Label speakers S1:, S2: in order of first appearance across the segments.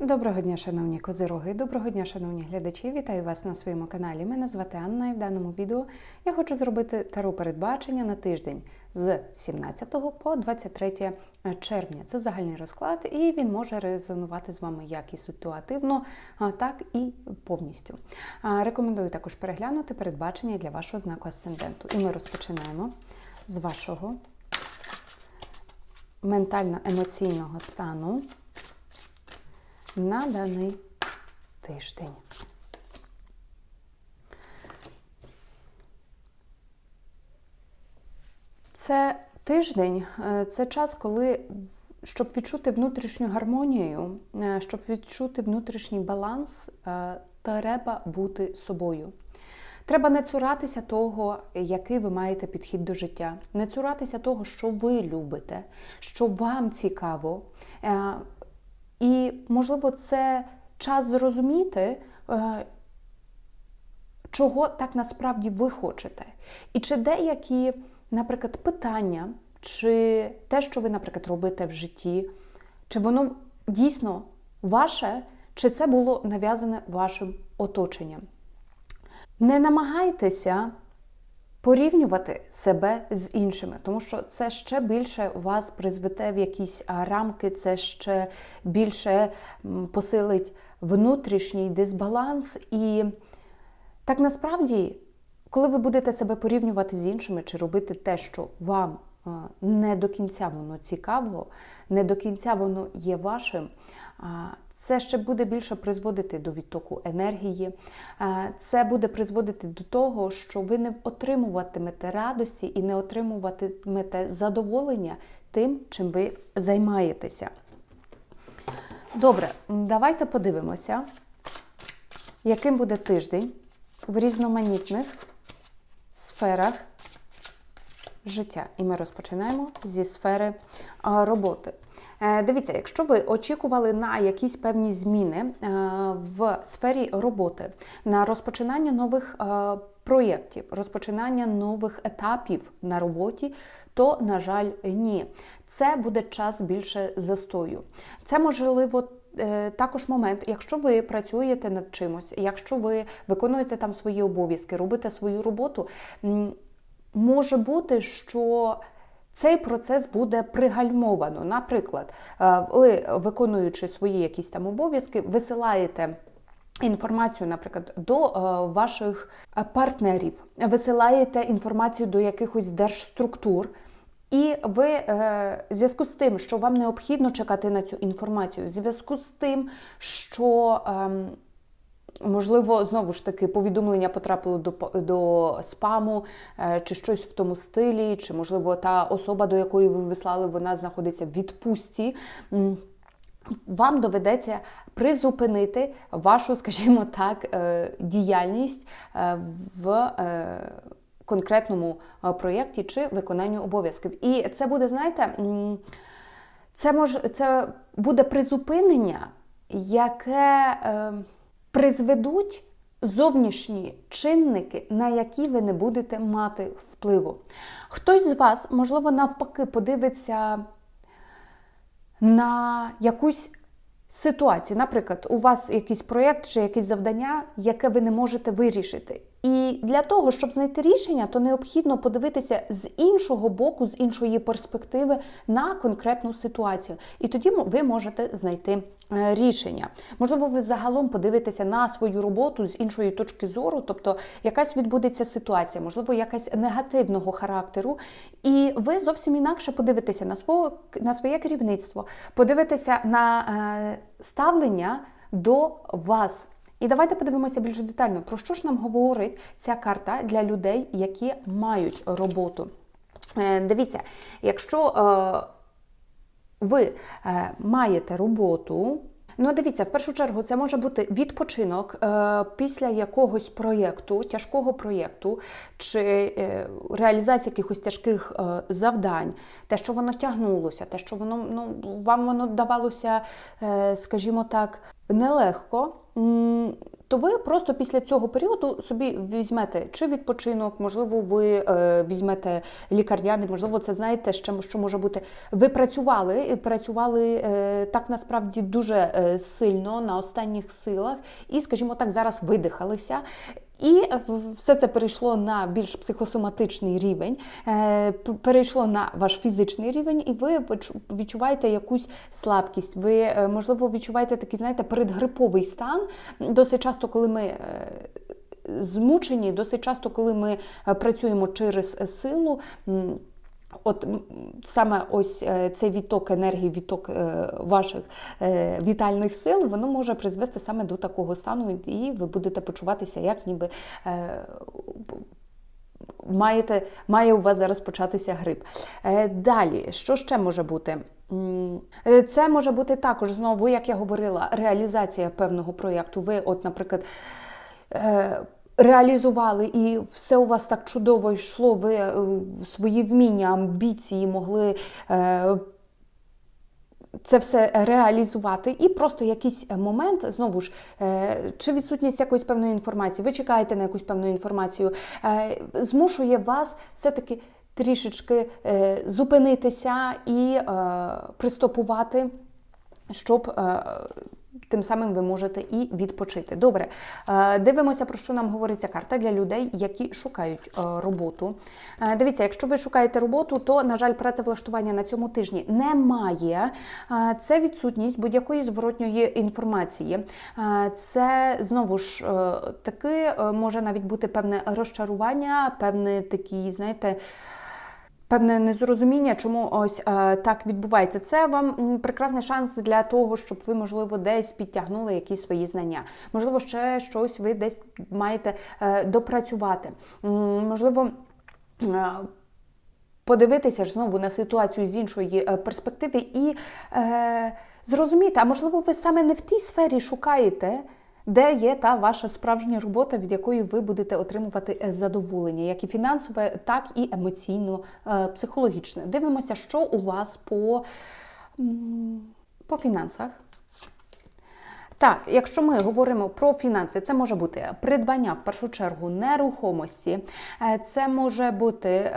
S1: Доброго дня, шановні козироги, доброго дня, шановні глядачі. Вітаю вас на своєму каналі. Мене звати Анна, і в даному відео я хочу зробити таро передбачення на тиждень з 17 по 23 червня. Це загальний розклад, і він може резонувати з вами як і ситуативно, так і повністю. Рекомендую також переглянути передбачення для вашого знаку асценденту. І ми розпочинаємо з вашого ментально-емоційного стану на даний тиждень. Це тиждень, е, це час, коли щоб відчути внутрішню гармонію, е, щоб відчути внутрішній баланс, е, треба бути собою. Треба не цуратися того, який ви маєте підхід до життя, не цуратися того, що ви любите, що вам цікаво. І, можливо, це час зрозуміти, е, чого так насправді ви хочете. І чи деякі, наприклад, питання, чи те, що ви, наприклад, робите в житті, чи воно дійсно ваше, чи це було нав'язане вашим оточенням. Не намагайтеся порівнювати себе з іншими, тому що це ще більше вас призведе в якісь рамки, це ще більше посилить внутрішній дисбаланс. І так насправді, коли ви будете себе порівнювати з іншими чи робити те, що вам не до кінця воно цікаво, не до кінця воно є вашим, це ще буде більше призводити до відтоку енергії. Е, Це буде призводити до того, що ви не отримуватимете радості і не отримуватимете задоволення тим, чим ви займаєтеся. Добре, давайте подивимося, яким буде тиждень в різноманітних сферах життя. І ми розпочинаємо зі сфери роботи. Е, Дивіться, якщо ви очікували на якісь певні зміни е, в сфері роботи, на розпочинання нових е, проєктів, розпочинання нових етапів на роботі, то, на жаль, ні. Це буде час більше застою. Це можливо. Також момент, якщо ви працюєте над чимось, якщо ви виконуєте там свої обов'язки, робите свою роботу, може бути, що цей процес буде пригальмовано. Наприклад, е, ви, виконуючи свої якісь там обов'язки, висилаєте. Інформацію, наприклад, до е, ваших е, партнерів, висилаєте інформацію до якихось держструктур, і ви в зв'язку з тим, що вам необхідно чекати на цю інформацію, в зв'язку з тим, що ем, Можливо, знову ж таки, повідомлення потрапило до, до спаму е, чи щось в тому стилі, чи, можливо, та особа, до якої ви вислали, вона знаходиться в відпустці. Вам доведеться призупинити вашу, скажімо так, е, діяльність е, в конкретному проєкті чи виконанню обов'язків. І це буде, знаєте, це може це буде призупинення, яке призведуть зовнішні чинники, на які ви не будете мати впливу. Хтось з вас, можливо, навпаки, подивиться на якусь ситуацію. Наприклад, у вас якийсь проєкт чи якесь завдання, яке ви не можете вирішити. І для того, щоб знайти рішення, то необхідно подивитися з іншого боку, з іншої перспективи на конкретну ситуацію. І тоді ви можете знайти е, рішення. Можливо, ви загалом подивитеся на свою роботу з іншої точки зору, тобто якась відбудеться ситуація, можливо, якась негативного характеру, і ви зовсім інакше подивитеся на свого на своє керівництво, подивитеся на е, ставлення до вас. І давайте подивимося більш детально, про що ж нам говорить ця карта для людей, які мають роботу. Е, Дивіться, якщо е, ви е, маєте роботу. Ну, дивіться, в першу чергу це може бути відпочинок е, після якогось проєкту, тяжкого проєкту, чи е, реалізація якихось тяжких е, завдань, те, що воно тягнулося, те, що воно ну, вам воно давалося, е, скажімо так, нелегко. То ви просто після цього періоду собі візьмете чи відпочинок, можливо, ви е, візьмете лікарняни, можливо, це знаєте, ще що може бути. Ви працювали, і працювали е, так насправді дуже е, сильно на останніх силах, і, скажімо так, зараз видихалися. І все це перейшло на більш психосоматичний рівень, е, перейшло на ваш фізичний рівень, і ви відчуваєте якусь слабкість. Ви, е, можливо, відчуваєте такий, знаєте, передгриповий стан. Досить часто, коли ми. е, Змучені досить часто, коли ми працюємо через силу. От саме ось е, цей відток енергії, відток е, ваших е, вітальних сил, воно може призвести саме до такого стану, і ви будете почуватися, як ніби маєте, має у вас зараз початися грип. Далі, що ще може бути? Це може бути також знову, як я говорила, реалізація певного проєкту. Ви, от, наприклад, реалізували і все у вас так чудово йшло, ви е, свої вміння, амбіції могли. е, Це все реалізувати, і просто якийсь момент, знову ж, е, чи відсутність якоїсь певної інформації, ви чекаєте на якусь певну інформацію, змушує вас все-таки трішечки зупинитися і пристопувати, щоб тим самим ви можете і відпочити. Добре, е, дивимося, про що нам говорить ця карта для людей, які шукають е, роботу. Е, Дивіться, якщо ви шукаєте роботу, то, на жаль, працевлаштування на цьому тижні немає. Це відсутність будь-якої зворотньої інформації. Це знову ж таки може навіть бути певне розчарування, певне такі, знаєте. Певне незрозуміння, чому ось е, так відбувається. Це вам прекрасний шанс для того, щоб ви, можливо, десь підтягнули якісь свої знання. Можливо, ще щось ви десь маєте е, допрацювати. Можливо. е, Подивитися ж знову на ситуацію з іншої е, перспективи і е, зрозуміти, а можливо, ви саме не в тій сфері шукаєте, де є та ваша справжня робота, від якої ви будете отримувати е, задоволення, як і фінансове, так і емоційно, е, психологічне. Дивимося, що у вас по, по фінансах. Так, якщо ми говоримо про фінанси, це може бути придбання в першу чергу нерухомості, е, це може бути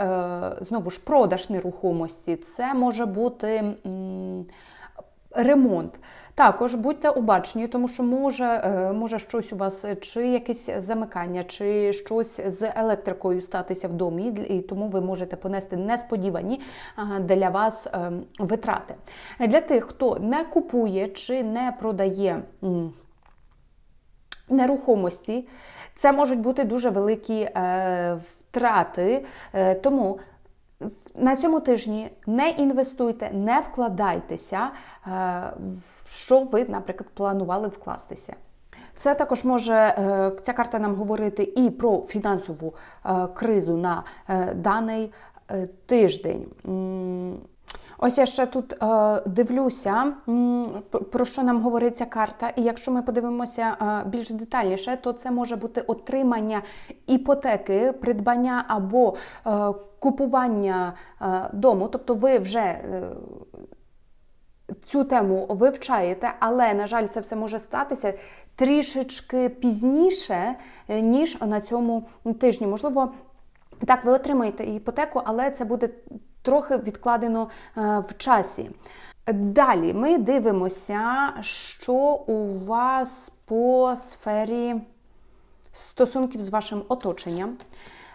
S1: знову ж продаж нерухомості, це може бути. Ремонт. Також будьте обачні, тому що може, е, може щось у вас, е, чи якесь замикання, чи щось з електрикою статися в домі, і тому ви можете понести несподівані для вас е, витрати. Для тих, хто не купує чи не продає. Нерухомості це можуть бути дуже великі е, втрати, е, тому на цьому тижні не інвестуйте, не вкладайтеся, е, в що ви, наприклад, планували вкластися. Це також може е, ця карта нам говорити і про фінансову е, кризу на даний тиждень. Ось я ще тут е, дивлюся, про що нам говорить ця карта. І якщо ми подивимося е, більш детальніше, то це може бути отримання іпотеки, придбання або е, купування е, дому. Тобто ви вже е, цю тему вивчаєте, але, на жаль, це все може статися трішечки пізніше, е, ніж на цьому тижні. Можливо, так, ви отримаєте іпотеку, але це буде трохи відкладено е, в часі. Далі ми дивимося, що у вас по сфері стосунків з вашим оточенням.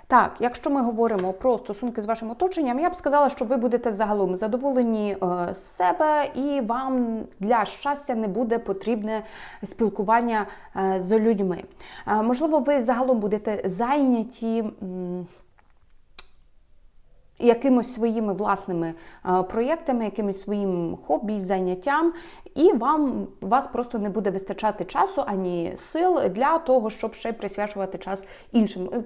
S1: Так, якщо ми говоримо про стосунки з вашим оточенням, я б сказала, що ви будете загалом задоволені е, з себе, і вам для щастя не буде потрібне спілкування е, з людьми. Можливо, ви загалом будете зайняті. Якимось своїми власними е, проєктами, якимось своїм хобі, заняттям, і вам вас просто не буде вистачати часу ані сил для того, щоб ще присвячувати час іншим. Е,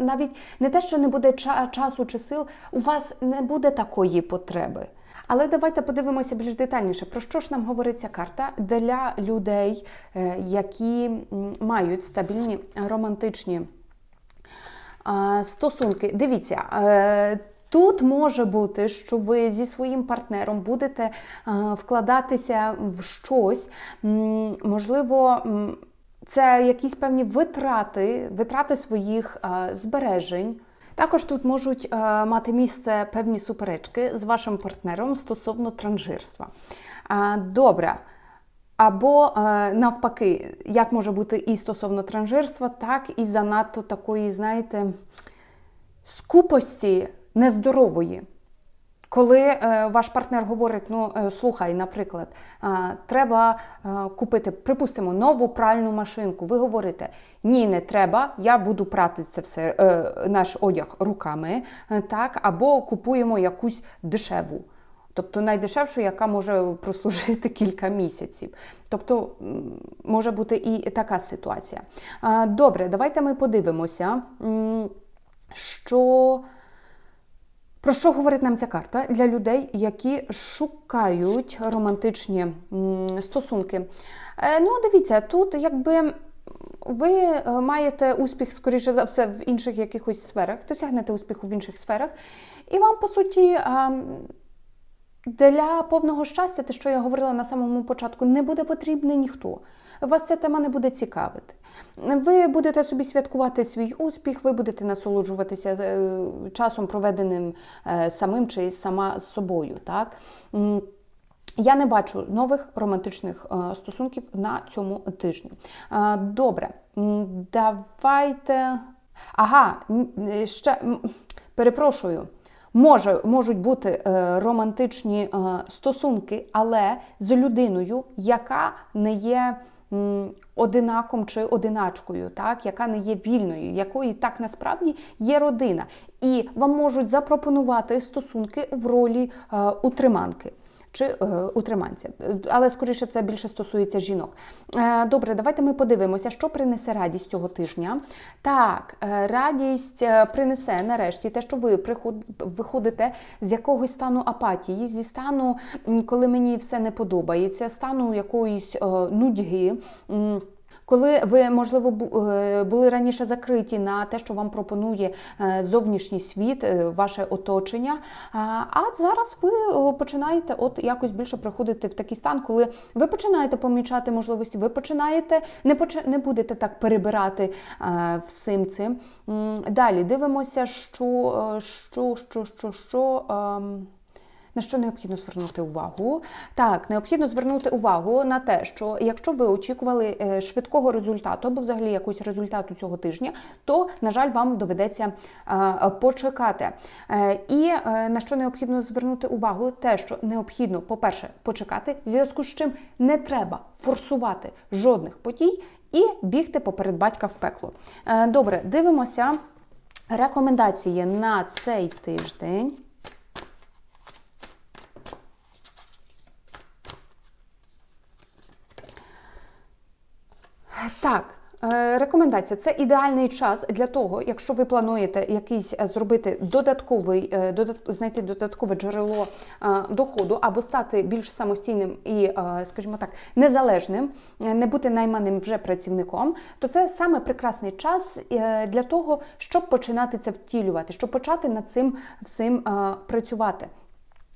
S1: Навіть не те, що не буде часу чи сил, у вас не буде такої потреби. Але давайте подивимося більш детальніше, про що ж нам говорить ця карта для людей, е, які мають стабільні романтичні стосунки. Дивіться. Тут може бути, що ви зі своїм партнером будете е, вкладатися в щось, можливо. це якісь певні витрати, витрати своїх е, збережень. Також тут можуть е, мати місце певні суперечки з вашим партнером стосовно транжирства. Добре. Або навпаки, як може бути і стосовно транжирства, так і занадто такої, знаєте, скупості нездорової. Коли е, ваш партнер говорить, ну е, слухай, наприклад, е, треба купити, припустимо, нову пральну машинку. Ви говорите, ні, не треба, я буду прати це все, наш одяг руками, так, або купуємо якусь дешеву. Тобто найдешевшу, яка може прослужити кілька місяців. Тобто може бути і така ситуація. Добре, давайте ми подивимося, що. Про що говорить нам ця карта для людей, які шукають романтичні стосунки? Е, ну, дивіться, тут якби ви е, маєте успіх, скоріше за все, в інших якихось сферах, досягнете успіху в інших сферах, і вам, по суті, для повного щастя, те, що я говорила на самому початку, не буде потрібний ніхто. Вас ця тема не буде цікавити. Ви будете собі святкувати свій успіх, ви будете насолоджуватися е, часом, проведеним е, самим чи сама з собою. Так? Я не бачу нових романтичних е, стосунків на цьому тижні. Добре, давайте. Ага, ще перепрошую. Може, можуть бути е, романтичні е, стосунки, але з людиною, яка не є одинаком чи одиначкою, так, яка не є вільною, якої так насправді є родина. І вам можуть запропонувати стосунки в ролі е, утриманки. Чи е, утриманця, але скоріше це більше стосується жінок. Е, добре, давайте ми подивимося, що принесе радість цього тижня. Так, е, радість принесе нарешті те, що ви виходите з якогось стану апатії, зі стану, коли мені все не подобається, стану якоїсь нудьги. Коли ви, можливо, е, були раніше закриті на те, що вам пропонує е, зовнішній світ, е, ваше оточення, а зараз ви починаєте от якось більше приходити в такий стан, коли ви починаєте помічати можливості, ви починаєте не поч- не будете так перебирати всім цим. Далі дивимося, що, що, що, що, що. На що необхідно звернути увагу? Так, необхідно звернути увагу на те, що якщо ви очікували е, швидкого результату або взагалі якогось результату цього тижня, то, на жаль, вам доведеться е, почекати. Е, І на що необхідно звернути увагу? Те, що необхідно, по-перше, почекати, в зв'язку з чим не треба форсувати жодних подій і бігти поперед батька в пекло. Добре, дивимося рекомендації на цей тиждень. Так, е, рекомендація це ідеальний час для того, якщо ви плануєте якийсь е, зробити додатковий, е, додат- знайти додаткове джерело доходу або стати більш самостійним і, скажімо так, незалежним, не бути найманим вже працівником, то це саме прекрасний час для того, щоб починати це втілювати, щоб почати над цим всім працювати.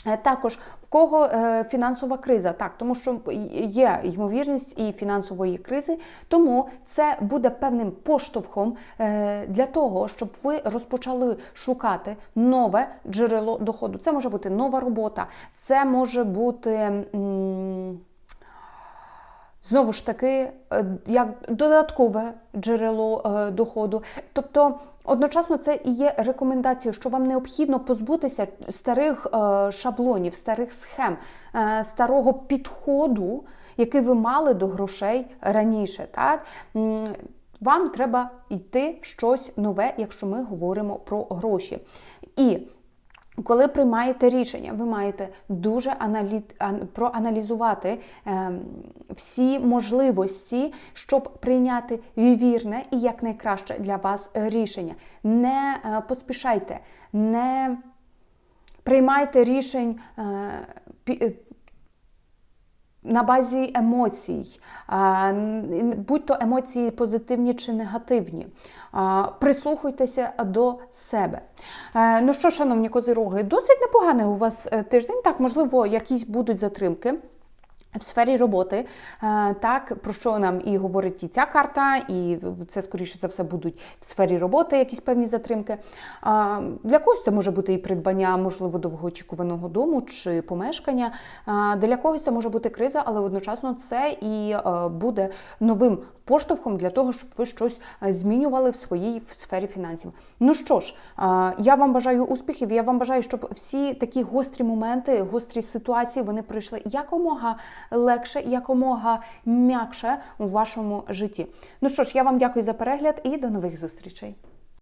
S1: Е, Також в кого е, фінансова криза, так, тому що є ймовірність і фінансової кризи, тому це буде певним поштовхом е, для того, щоб ви розпочали шукати нове джерело доходу. Це може бути нова робота, це може бути. Знову ж таки, як додаткове джерело доходу. Тобто одночасно це і є рекомендацією, що вам необхідно позбутися старих е, шаблонів, старих схем, е, старого підходу, який ви мали до грошей раніше. Так? Вам треба йти в щось нове, якщо ми говоримо про гроші. І коли приймаєте рішення, ви маєте дуже аналі... проаналізувати ем, всі можливості, щоб прийняти вірне і якнайкраще для вас е, рішення. Не е, поспішайте, не приймайте рішень. На базі емоцій, будь-то емоції позитивні чи негативні. Прислухайтеся до себе. Е, Ну що, шановні козироги, досить непоганий у вас е, тиждень. Так, можливо, якісь будуть затримки. В сфері роботи, е, так про що нам і говорить і ця карта, і це скоріше за все будуть в сфері роботи якісь певні затримки. Для когось це може бути і придбання, можливо, довгоочікуваного дому чи помешкання. Для когось це може бути криза, але одночасно це і е, буде новим поштовхом для того, щоб ви щось е, змінювали в своїй сфері фінансів. Ну що ж, е, я вам бажаю успіхів. Я вам бажаю, щоб всі такі гострі моменти, гострі ситуації вони пройшли якомога легше, якомога м'якше у вашому житті. Ну що ж, я вам дякую за перегляд і до нових зустрічей.